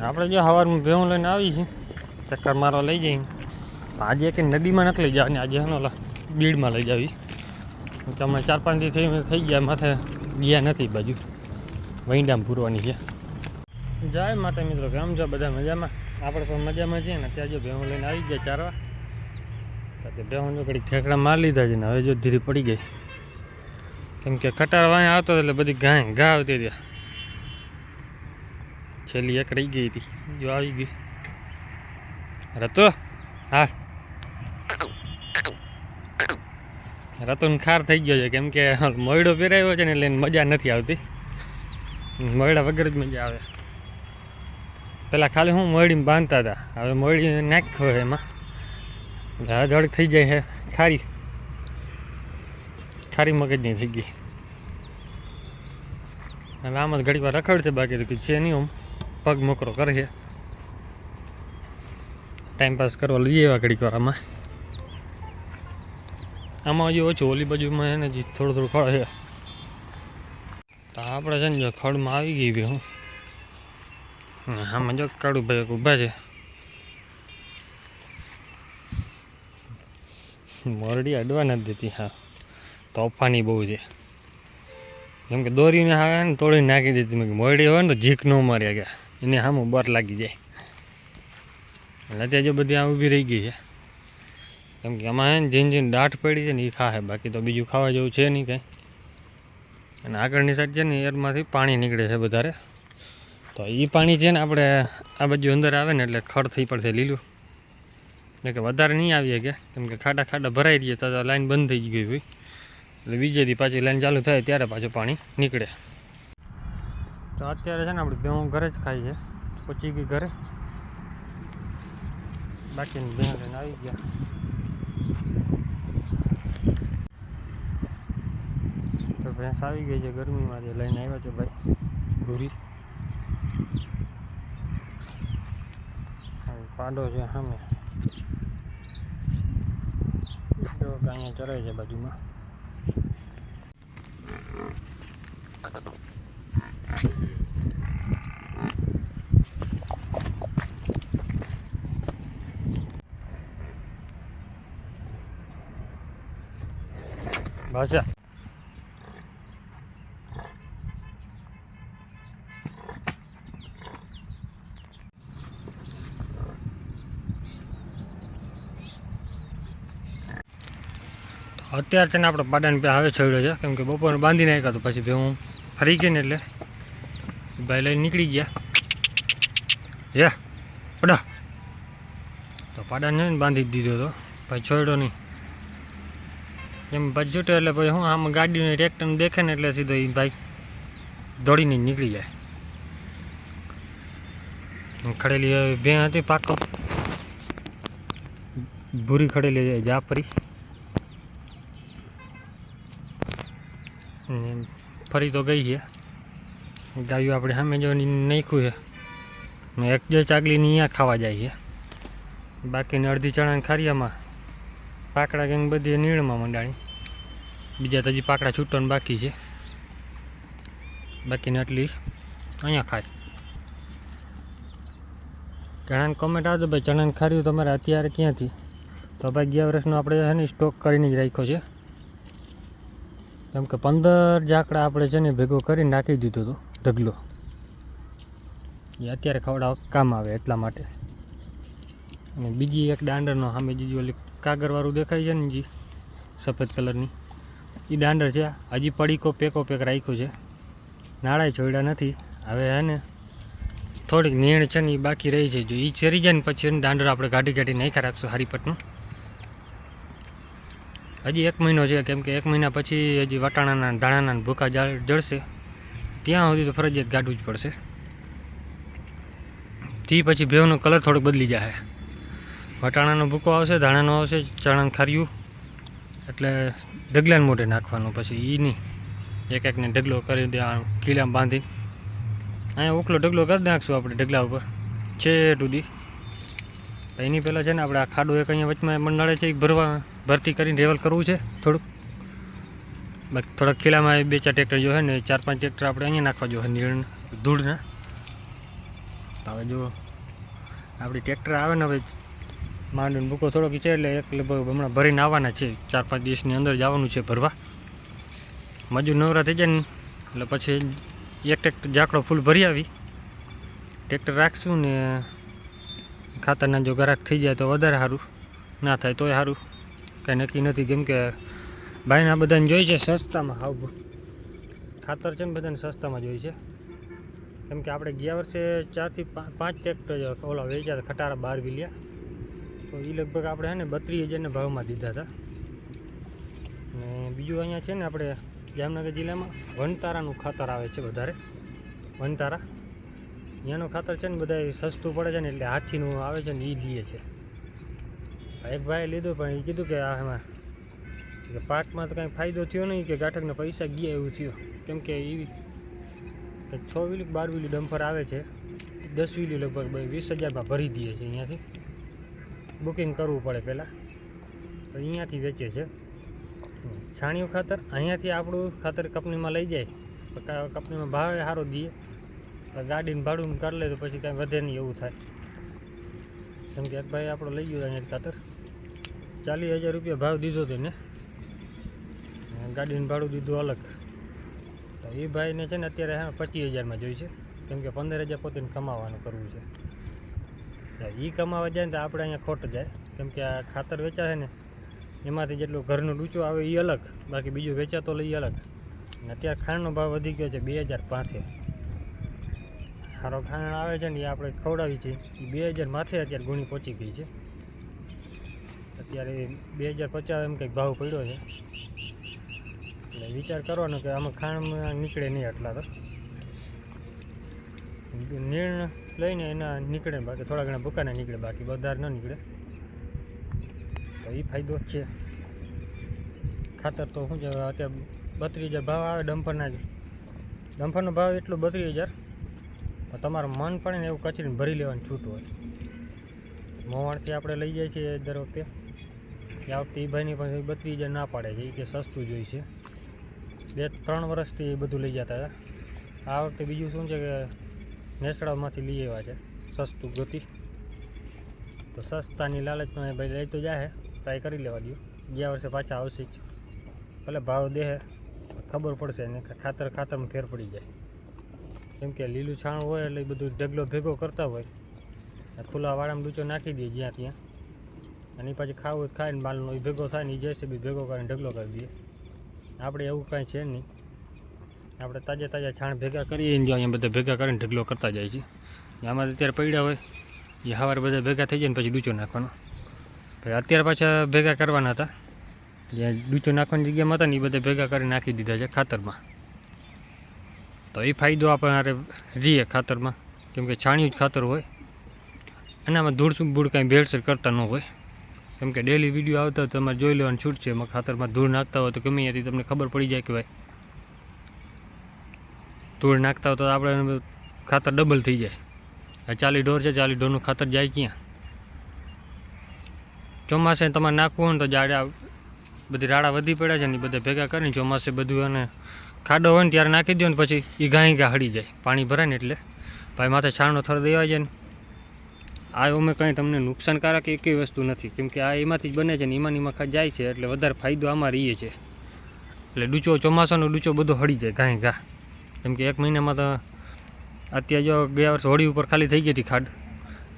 આપણે જો સવારમાં ભેહું લઈને આવી છીએ. ચક્કર મારવા લઈ જઈએ. આજે કે નદીમાં નથી લઈ જવાની. આજે ઓલા બીડમાં લઈ જાવી. તમે ચાર પાંચ દી થઈ થઈ ગયા, માથે ગયા નથી બાજુ. વૈંડામાં પૂરવાની છે. જય માતા મિત્રો, કેમ છો? બધા મજામાં? આપણે પણ મજામાં છીએ ને ત્યાં જો ભેહું લઈને આવી ગયા ચારવા. તો તે ભેહું જો ઠેકડા માર લીધા છે ને, હવે જો ધીરી પડી ગઈ. કેમ કે કટાર વાંય આવતો એટલે બધી ગાય ઘા આવતી હતી. છેલ્લી એક રહી ગઈ હતી. જો આવી ગઈ. રતો, હા. રતન ખાર થઈ ગયો છે, કેમ કે મોયડો પહેરાવ્યો છે ને એટલે મજા નથી આવતી. મોયડા વગર જ મજા આવે. પહેલાં ખાલી હું મોયડીમાં બાંધતા હતા. હવે મોયડી નાખ્યો છે એમાં. હવે થઈ જાય છે. ખારી. ખારી મગજની થઈ ગઈ. હવે આમ જ ઘડી વાર રખડશે બાકી તો કે છે નહીં આમ. પગ મોકરો કરીએ ટાઈમપાસ ટાઈમ પાસ કરવા લઈએ એવા ઘડીક વાર આમાં. આમાં હજી ઓછું ઓલી બાજુમાં એને હજી થોડું થોડું ખડ છે. તો આપણે છે ને જો ખડમાં આવી ગઈ બી હું. આમાં જો કાળું ભાઈ ઊભા છે. મોરડી અડવા નથી દેતી, હા. તોફાની બહુ છે. કેમ કે દોરીને આવે ને તોડી નાખી દેતી મેં મરડી મોરડી હોય ને તો ઝીક ન માર્યા ગયા એને સામું બર લાગી જાય. એટલે ત્યાં જો બધી આ ઊભી રહી ગઈ છે. કેમ કે આમાં જીન જીન દાઠ પડી છે ને એ ખાશે બાકી તો બીજું ખાવા જેવું છે નહીં કંઈ. અને આગળની સાઈડ છે ને એરમાંથી પાણી નીકળે છે વધારે. તો એ પાણી છે ને આપણે આ બાજુ અંદર આવે ને એટલે ખડ થઈ પડશે લીલું. એટલે કે વધારે નહીં આવીએ કે, કેમ કે ખાડા ખાડા ભરાઈ રહીએ તો લાઈન બંધ થઈ ગઈ હોય. એટલે બીજેથી પાછી લાઈન ચાલુ થાય ત્યારે પાછું પાણી નીકળે. તો અત્યારે છે ને આપણે ભેહું ઘરે જ ખાઈ છે પચી ગઈ ઘરે. બાકીની ભેહ લઈને આવી ગયા. તો ભેંસ આવી ગઈ છે ગરમીમાં જે લઈને આવ્યા છે ભાઈ. ભૂરી પાડો છે સામે. અહીંયા ચરે છે બાજુમાં. ભાષા અત્યારે છે ને આપણે પાડાને પે હવે છોડ્યો છે. કેમ કે બપોરને બાંધી નાખ્યા તો પછી હું ફરી ગઈ ને એટલે ભાઈ લઈને નીકળી ગયા. યા પડા. તો પાડાને બાંધી દીધો હતો ભાઈ છોડ્યો નહીં. એમ ભજ્યું જૂટો એટલે પછી હું આમ ગાડીને ટ્રેક્ટરને દેખે ને એટલે સીધો એ ભાઈ દોડીને નીકળી જાય. ખડેલી બે હતી પાકો. ભૂરી ખડેલી જાફરી. ફરી તો ગઈ છે. ગાયું આપણે સામે જો નાખ્યું છે. ને એક જો ચાગલીની અહીંયા ખાવા જાય છે. બાકીની અડધી ચણાની ખારીયામાં. પાકડા ગેંગ બધી નીણમાં મંડાણી. બીજા તો હજી પાકડા છૂટવાનું બાકી છે. બાકીની આટલી અહીંયા ખાય. ઘણાને કોમેન્ટ આવતો ભાઈ, ચણાને ખાર્યું તમારે અત્યારે ક્યાંથી? તો ભાઈ, ગયા વર્ષનો આપણે છે ને સ્ટોક કરીને જ રાખ્યો છે. કેમ કે પંદર જાકડા આપણે છે ને ભેગો કરીને નાખી દીધો હતો ઢગલો. એ અત્યારે ખવડાવ કામ આવે એટલા માટે. અને બીજી એક દાંડરનો સામે બીજી ઓલી કાગરવાળું દેખાય છે ને જી, સફેદ કલરની. એ દાંડર છે. હજી પડીકો પેકો પેક રાખ્યું છે. નાળાય છોડ્યા નથી. હવે હે ને થોડીક નીણ છે ને એ બાકી રહી છે જો. એ ચરી જાય ને પછી એને દાંડર આપણે ગાડી ગાડી નાખ્યા રાખશું હારીપટનું. હજી એક મહિનો છે કેમ કે એક મહિના પછી હજી વટાણાના ધાણાના ભૂકા જળ- જળશે. ત્યાં સુધી તો ફરજિયાત ગાડવું જ પડશે. તે પછી ભેવનો કલર થોડોક બદલી જાય વટાણાનો ભૂકો આવશે, ધાણાનો આવશે, ચણાનું ખાર્યું. એટલે ઢગલાને મોઢે નાખવાનું, પછી એ નહીં. એક એકને ઢગલો કરી દે કીલામાં બાંધી. અહીંયા ઉકલો ઢગલો કરી નાખશું આપણે ઢગલા ઉપર છે સુધી. એની પહેલાં છે ને આપણે આ ખાડો એક અહીંયા વચમાં મંડાળે છે એ ભરવા, ભરતી કરીને રેવલ કરવું છે થોડુંક. બાકી થોડાક કિલ્લામાં બે ચાર ટ્રેક્ટર જો છે ને, ચાર પાંચ ટ્રેક્ટર આપણે અહીંયા નાખવા જોઈએ નીણ ધૂળના. હવે જો, આપણી ટ્રેક્ટર આવે ને હવે માંડવીનો ભૂકો થોડોક છે એટલે એક લગભગ હમણાં ભરીને આવવાના છે. ચાર પાંચ દિવસની અંદર જવાનું છે ભરવા. મજૂર નવરા થઈ જાય ને, એટલે પછી એક ટ્રેક્ટર જાકડો ફૂલ ભરી આવી. ટ્રેક્ટર રાખશું ને ખાતરના જો ગરાક થઈ જાય તો વધારે સારું. ના થાય તોય સારું. કાંઈ નક્કી નથી કેમ કે ભાઈને આ બધાને જોઈ છે સસ્તામાં હાવ ખાતર છે ને બધાને સસ્તામાં જોઈ છે. કેમ કે આપણે ગયા વર્ષે ચારથી પાંચ ટ્રેક્ટર ઓલા વેચ્યા ખટારા બાર વિલિયા. તો એ લગભગ આપણે છે ને બત્રીસ હજારના ભાવમાં દીધા હતા. ને બીજું અહીંયા છે ને આપણે જામનગર જિલ્લામાં વનતારાનું ખાતર આવે છે વધારે. વનતારા. ત્યાંનું ખાતર છે ને બધા સસ્તું પડે છે ને એટલે હાથીનું આવે છે ને એ લઈએ છે. એક ભાઈએ લીધું પણ એ કીધું કે આ એમાં કે પાકમાં તો કાંઈ ફાયદો થયો નહીં કે ગાંઠકના પૈસા ગયા એવું થયું. કેમ કે એવી છ વીલી બાર વીલી ડમ્ફર આવે છે. દસ વીલી લગભગ વીસ હજારમાં ભરી દઈએ છે અહીંયાથી. બુકિંગ કરવું પડે પહેલાં. તો અહીંયાથી વેચે છે. છાણિયું ખાતર અહીંયાથી આપણું ખાતર કંપનીમાં લઈ જાય. કંપનીમાં ભાવે સારો દઈએ તો ગાડીને ભાડું કરી લે તો પછી કાંઈ વધે નહીં એવું થાય. કેમ કે એક ભાઈ આપણો લઈ ગયો અહીંયા ખાતર. ચાલીસ હજાર રૂપિયા ભાવ દીધો તેને ગાડીનું ભાડું દીધું અલગ. તો એ ભાઈને છે ને અત્યારે હા પચીસ હજારમાં જોઈ છે. કેમ કે પંદર હજાર પોતે કમાવાનું કરવું છે. એ કમાવા જાય ને તો આપણે અહીંયા ખોટ જાય. કેમ કે આ ખાતર વેચાશે ને, એમાંથી જેટલું ઘરનું ડૂચો આવે એ અલગ, બાકી બીજું વેચાતો લઈ અલગ. અને અત્યારે ખાંડનો ભાવ વધી ગયો છે બે હજાર પાંચે. સારો ખાંડ આવે છે ને એ આપણે ખવડાવી છે એ બે હજાર માથે અત્યારે ગુણી પહોંચી ગઈ છે. અત્યારે બે હજાર પચાસ એમ કંઈક ભાવ પડ્યો છે. એટલે વિચાર કરવાનો કે આમાં ખાંડમાં નીકળે નહીં આટલા તો. નિર્ણય લઈને એના નીકળે બાકી, થોડા ઘણા ભૂકાને નીકળે, બાકી વધારે ન નીકળે. તો એ ફાયદો છે. ખાતર તો શું છે, અત્યારે બત્રીસ હજાર ભાવ આવે ડમ્પરના જ. ડમ્પરનો ભાવ એટલો બત્રીસ હજાર. તમારું મન પડે ને એવું કચરીને ભરી લેવાની છૂટ હોય. મોવાણથી આપણે લઈ જઈએ છીએ દર વખતે. આ વખતે એ ભાઈની પણ બત્રીસ હજાર ના પાડે છે એ કે સસ્તું જોઈએ છે બે ત્રણ વર્ષથી એ બધું લઈ જતા હતા. આ વખતે બીજું શું છે કે નેસડામાંથી લઈ આવ્યા છે. સસ્તું ગતિ. તો સસ્તાની લાલચમાં ભાઈ લઈ તો જાય ટ્રાય કરી લેવા દઉં ગયા વર્ષે પાછા આવશે જ. ભલે ભાવ દે ખબર પડશે ને ખાતર ખાતરમાં ફેર પડી જાય. કેમ કે લીલું છાણું હોય એટલે બધું ઢગલો ભેગો કરતા હોય. ખુલ્લા વાળામાં ડૂચો નાખી દઈએ જ્યાં ત્યાં. અને પાછી ખાવું ખાય ને માલનો એ ભેગો થાય ને એ જશે બી ભેગો કરીને ઢગલો કરી દઈએ આપણે એવું કાંઈ છે નહીં. આપણે તાજા તાજા છાણ ભેગા કરીએ ને જો અહીંયા બધા ભેગા કરીને ઢગલો કરતા જાય છે. આમાં અત્યારે પડ્યા હોય, એ સવારે બધા ભેગા થઈ જાય ને પછી ડૂચો નાખવાનો. પછી અત્યારે પાછા ભેગા કરવાના હતા. જ્યાં ડૂચો નાખવાની જગ્યામાં હતા ને એ બધા ભેગા કરી નાખી દીધા છે ખાતરમાં. તો એ ફાયદો આપણે રહીએ ખાતરમાં. કેમ કે છાણિયું જ ખાતર હોય. અને આમાં ધૂળ બૂળ કાંઈ ભેળસેળ કરતા ન હોય. કેમ કે ડેલી વીડિયો આવતા હોય તમારે જોઈ લેવાની છૂટ છે. એમાં ખાતરમાં ધૂળ નાખતા હોય તો ગમે ત્યાંથી તમને ખબર પડી જાય કે ભાઈ ધૂળ નાખતા હોય તો આપણે ખાતર ડબલ થઈ જાય. ચાલી ઢોર છે, ચાલી ઢોરનું ખાતર જાય ક્યાં? ચોમાસે તમારે નાખવું હોય ને તો જાડા બધી રાડા વધી પડ્યા છે ને બધા ભેગા કરીને ચોમાસે બધું અને ખાડો હોય ને ત્યારે નાખી દો ને પછી એ ગાય ગા હળી જાય. પાણી ભરાય ને એટલે. ભાઈ માથે છાણનો થર દેવાય જાય ને. આ અમે કંઈ તમને નુકસાનકારક એકેય વસ્તુ નથી. કેમ કે આ એમાંથી જ બને છે ને એમાં એમાં જાય છે એટલે વધારે ફાયદો આમાં રહીએ છે. એટલે ડૂચો ચોમાસાનો ડૂચો બધો હળી જાય ગાય ઘા કેમ કે એક મહિનામાં તો અત્યારે જો ગયા વર્ષે હોળી ઉપર ખાલી થઈ ગઈ હતી ખાડ.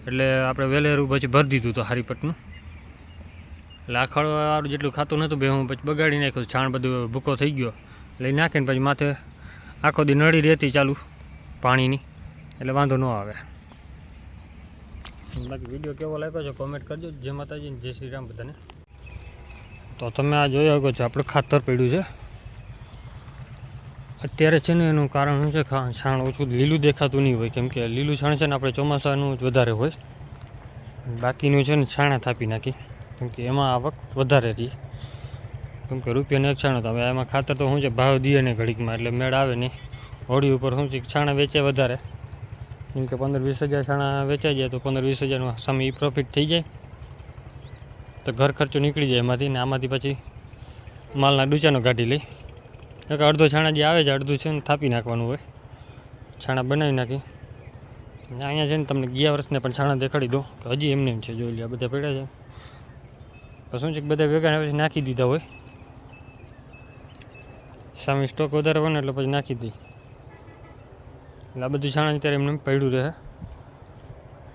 એટલે આપણે વેલેરું પછી ભરી દીધું હતું હારીપટનું એટલે આ ખળવાળું જેટલું ખાતું નહોતું બે હું પછી બગાડી નાખ્યું, છાણ બધું ભૂકો થઈ ગયો. લઈ નાખીને પછી માથે આખો દી નળી રહેતી ચાલુ પાણીની, એટલે વાંધો ન આવે. બાકી વીડિયો કેવો લાગ્યો છે કોમેન્ટ કરજો. જય માતાજી જય શ્રી રામ બધાને. તો તમે આ જોઈ શકો છો, આપણું ખાતર પડ્યું છે. અત્યારે છે ને એનું કારણ શું છે? છાણ ઓછું લીલું દેખાતું નહીં હોય. કેમ કે લીલું છાણ છે ને આપણે ચોમાસાનું જ વધારે હોય. બાકીનું છે ને છાણા થાપી નાખી. કેમ કે એમાં આવક વધારે રહી. કેમ કે રૂપિયાને એક છાણો હવે એમાં ખાતર તો શું છે? ભાવ દઈએ ને ઘડીકમાં, એટલે મેળ આવે નહીં. હોળી ઉપર શું છે? છાણા વેચે વધારે. કેમ કે પંદર વીસ હજાર છાણા વેચાઈ જાય તો પંદર વીસ હજારમાં સામે એ પ્રોફિટ થઈ જાય. તો ઘર ખર્ચો નીકળી જાય એમાંથી ને આમાંથી પછી માલના ડૂચાનો કાઢી લઈ. એક અડધો છાણા જે આવે છે, અડધું છે ને થાપી નાખવાનું હોય. છાણા બનાવી નાખી. અહીંયા છે ને તમને ગયા વર્ષને પણ છાણા દેખાડી દો કે હજી એમને એમ છે, જોઈ લે બધા પડ્યા છે. તો શું છે કે બધા ભેગા હવે નાખી દીધા હોય. સામે સ્ટોક વધારે હોય ને એટલે પછી નાખી દઈ એટલે આ બધું છાણા અત્યારે એમને પડ્યું રહે.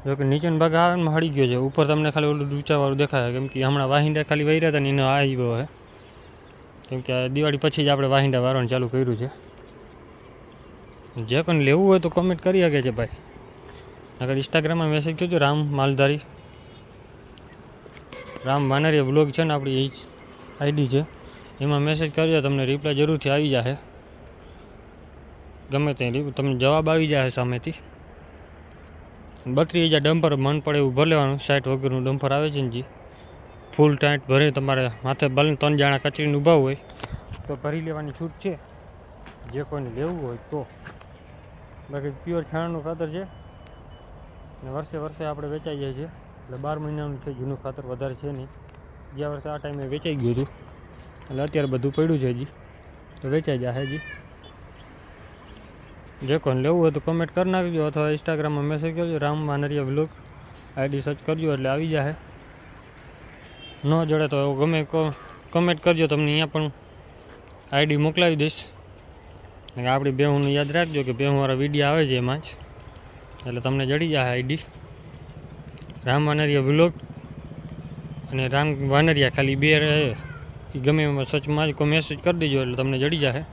જો કે નીચેનો ભાગ આવે ને હળી ગયો છે. ઉપર તમને ખાલી ઓલું ઊંચાવાળું દેખાય, કેમ કે હમણાં વાહિંડા ખાલી વહી હતા ને એનો આવ્યો છે કેમ કે દિવાળી પછી જ આપણે વાહિંદા વારવાનું ચાલુ કર્યું છે. જે પણ લેવું હોય તો કમેન્ટ કરી શકે છે ભાઈ. અગર ઇન્સ્ટાગ્રામમાં મેસેજ કરજો, રામ માલધારી. રામ વાનરિયા વ્લોગ છે ને આપણી એ આઈડી છે. એમાં મેસેજ કરજો, તમને રિપ્લાય જરૂરથી આવી જશે ગમે તે તમને જવાબ આવી જશે સામેથી. બત્રીસ હજાર ડમ્પર મન પડે એવું ભર લેવાનું સાઠ વગરનું ડમ્પર આવે છે ને જી. ફૂલ ટાઈટ ભરી તમારે માથે ભલે ત્રણ જાણા કચરીને ઊભા હોય તો ભરી લેવાની છૂટ છે. જે કોઈને લેવું હોય તો. બાકી પ્યોર છાણનું ખાતર છે. ને વર્ષે વર્ષે આપણે વેચાઈ જાય છે. એટલે બાર મહિનાનું છે, જૂનું ખાતર વધારે છે નહીં. ગયા વર્ષે આ ટાઈમે વેચાઈ ગયું હતું. એટલે અત્યારે બધું પડ્યું છે હજી. તો વેચાઈ જાય હજી. જે કોઈને લેવું હોય તો કમેન્ટ કરી નાખજો અથવા ઇન્સ્ટાગ્રામમાં મેસેજ કરજો. Ram Manariya vlog ID search કરજો એટલે આવી જાય ન જડે તો ગમે કમેન્ટ કરજો, તમને અહીંયા પણ આઈડી મોકલાવી દઈશ. આપણી બેહુંનું યાદ રાખજો કે બેહુંવાળા વીડિયો આવે છે એમાં જ. એટલે તમને જડી જાય આઈડી રામ વાનરિયા વ્લોગ અને રામ વાનરિયા ખાલી બે રહે. એ ગમે એમાં સચમાં જ મેસેજ કરી દેજો એટલે તમને જડી જાય